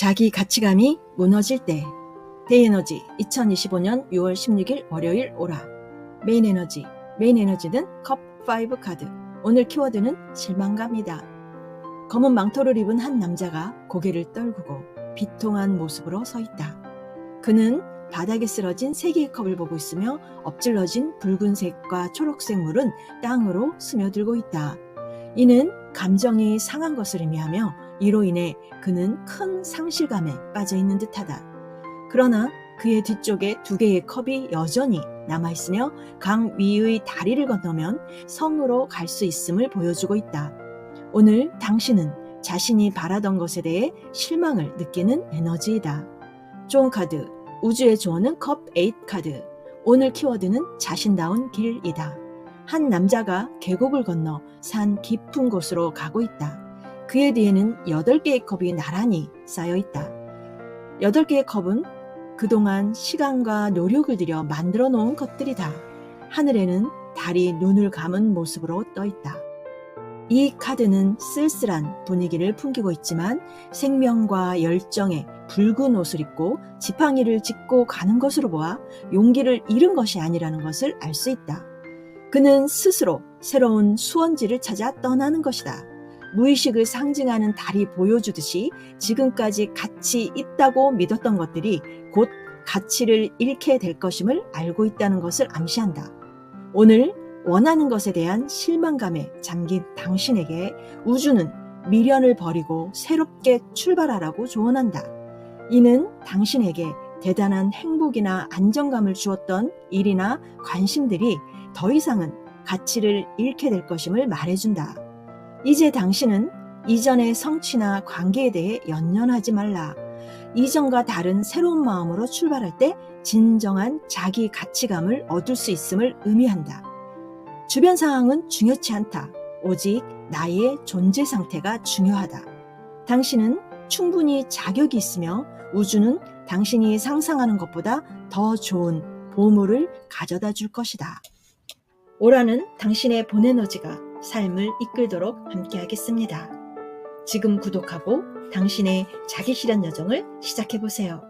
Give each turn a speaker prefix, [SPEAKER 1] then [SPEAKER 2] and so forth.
[SPEAKER 1] 자기 가치감이 무너질 때 데이에너지 2025년 6월 16일 월요일 오라. 메인 에너지 메인 에너지는 컵5 카드. 오늘 키워드는 실망감이다. 검은 망토를 입은 한 남자가 고개를 떨구고 비통한 모습으로 서 있다. 그는 바닥에 쓰러진 세 개의 컵을 보고 있으며 엎질러진 붉은색과 초록색 물은 땅으로 스며들고 있다. 이는 감정이 상한 것을 의미하며 이로 인해 그는 큰 상실감에 빠져 있는 듯하다. 그러나 그의 뒤쪽에 두 개의 컵이 여전히 남아있으며 강 위의 다리를 건너면 성으로 갈 수 있음을 보여주고 있다. 오늘 당신은 자신이 바라던 것에 대해 실망을 느끼는 에너지이다. 좋은 카드, 우주의 조언은 컵 8 카드. 오늘 키워드는 자신다운 길이다. 한 남자가 계곡을 건너 산 깊은 곳으로 가고 있다. 그의 뒤에는 8개의 컵이 나란히 쌓여 있다. 8개의 컵은 그동안 시간과 노력을 들여 만들어 놓은 것들이다. 하늘에는 달이 눈을 감은 모습으로 떠 있다. 이 카드는 쓸쓸한 분위기를 풍기고 있지만 생명과 열정에 붉은 옷을 입고 지팡이를 짚고 가는 것으로 보아 용기를 잃은 것이 아니라는 것을 알 수 있다. 그는 스스로 새로운 수원지를 찾아 떠나는 것이다. 무의식을 상징하는 달이 보여주듯이 지금까지 가치 있다고 믿었던 것들이 곧 가치를 잃게 될 것임을 알고 있다는 것을 암시한다. 오늘 원하는 것에 대한 실망감에 잠긴 당신에게 우주는 미련을 버리고 새롭게 출발하라고 조언한다. 이는 당신에게 대단한 행복이나 안정감을 주었던 일이나 관심들이 더 이상은 가치를 잃게 될 것임을 말해준다. 이제 당신은 이전의 성취나 관계에 대해 연연하지 말라. 이전과 다른 새로운 마음으로 출발할 때 진정한 자기 가치감을 얻을 수 있음을 의미한다. 주변 상황은 중요치 않다. 오직 나의 존재 상태가 중요하다. 당신은 충분히 자격이 있으며 우주는 당신이 상상하는 것보다 더 좋은 보물을 가져다 줄 것이다. 오라는 당신의 본에너지가 삶을 이끌도록 함께하겠습니다. 지금 구독하고 당신의 자기 실현 여정을 시작해 보세요.